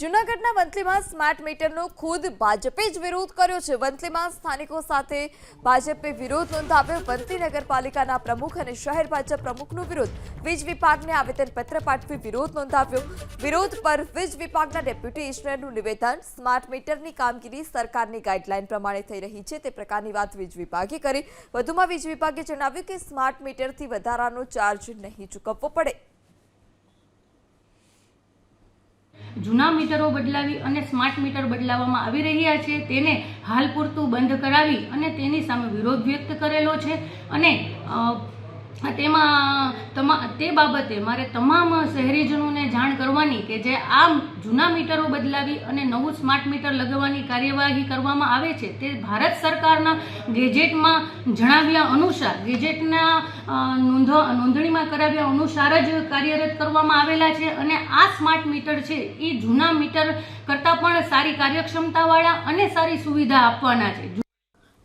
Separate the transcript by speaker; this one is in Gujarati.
Speaker 1: જૂનાગઢના વંથલીમાં સ્માર્ટ મીટરનો ખુદ ભાજપે જ વિરોધ કર્યો છે. વંથલીમાં સ્થાનિકો સાથે ભાજપે વિરોધ નોંધાવ્યો. વંથલી નગરપાલિકાના પ્રમુખ અને શહેર ભાજપ પ્રમુખનો વિરોધ. વીજ વિભાગને આવેદનપત્ર પાઠવી વિરોધ નોંધાવ્યો. વિરોધ પર વીજ વિભાગના ડેપ્યુટી ઇજનેરનું નિવેદન સ્માર્ટ મીટરની કામગીરી સરકારની ગાઈડલાઈન પ્રમાણે થઈ રહી છે. તે પ્રકારની વાત વીજ વિભાગે કરી. વધુમાં વીજ વિભાગે જણાવ્યું કે સ્માર્ટ મીટરથી વધારાનો ચાર્જ નહીં ચૂકવવો પડે.
Speaker 2: જૂના મીટરો બદલાવી અને સ્માર્ટ મીટર બદલાવવામાં આવી રહ્યા છે, તેને હાલ પૂરતું બંધ કરાવી અને તેની સામે વિરોધ વ્યક્ત કરેલો છે. અને તેમાં તમા, તે બાબતે મારે તમામ શહેરીજનોને કરવાની કે જે આ જૂના મીટરો બદલાવી અને નવું સ્માર્ટ મીટર લગાવવાની કાર્યવાહી કરવામાં આવે છે, તે ભારત સરકારના ગેજેટમાં જણાવ્યા અનુસાર, ગેજેટના નોંધણીમાં કરાવ્યા અનુસાર જ કાર્યરત કરવામાં આવેલા છે અને આ સ્માર્ટ મીટર છે એ જૂના મીટર કરતાં પણ સારી કાર્યક્ષમતાવાળા અને સારી સુવિધા આપવાના છે.